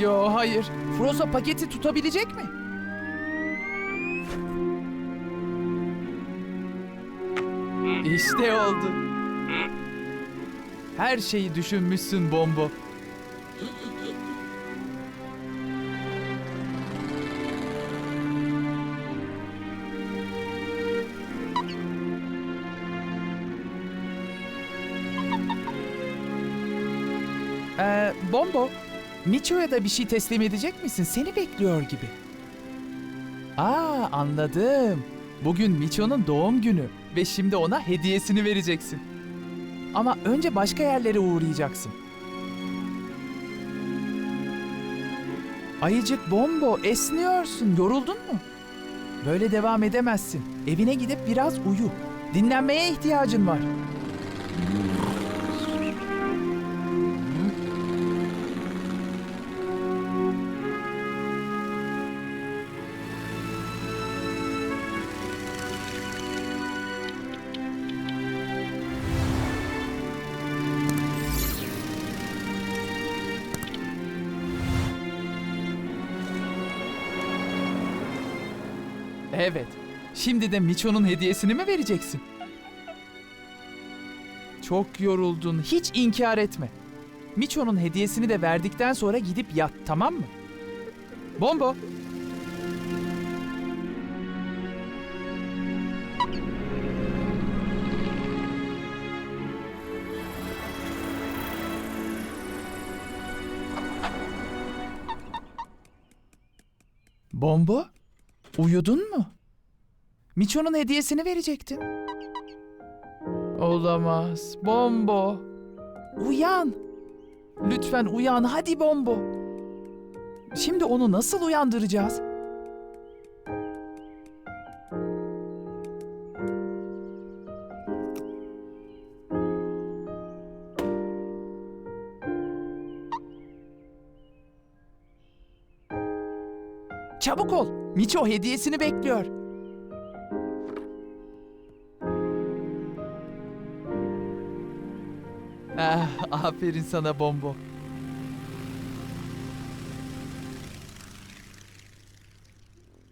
Yo hayır. Frozo paketi tutabilecek mi? İşte oldu. Her şeyi düşünmüşsün Bombo. Ee, Bombo, Micho'ya da bir şey teslim edecek misin? Seni bekliyor gibi. Aa, anladım. Bugün Micho'nun doğum günü ve şimdi ona hediyesini vereceksin. Ama önce başka yerlere uğrayacaksın. Ayıcık Bombo, esniyorsun. Yoruldun mu? Böyle devam edemezsin. Evine gidip biraz uyu. Dinlenmeye ihtiyacın var. Evet. Şimdi de Micho'nun hediyesini mi vereceksin? Çok yoruldun. Hiç inkar etme. Micho'nun hediyesini de verdikten sonra gidip yat, tamam mı? Bombo. Bombo? Uyudun mu? Micho'nun hediyesini verecektin. Olamaz. Bombo. Uyan. Lütfen uyan. Hadi Bombo. Şimdi onu nasıl uyandıracağız? Çabuk ol. Miço hediyesini bekliyor. Ah, aferin sana Bombo.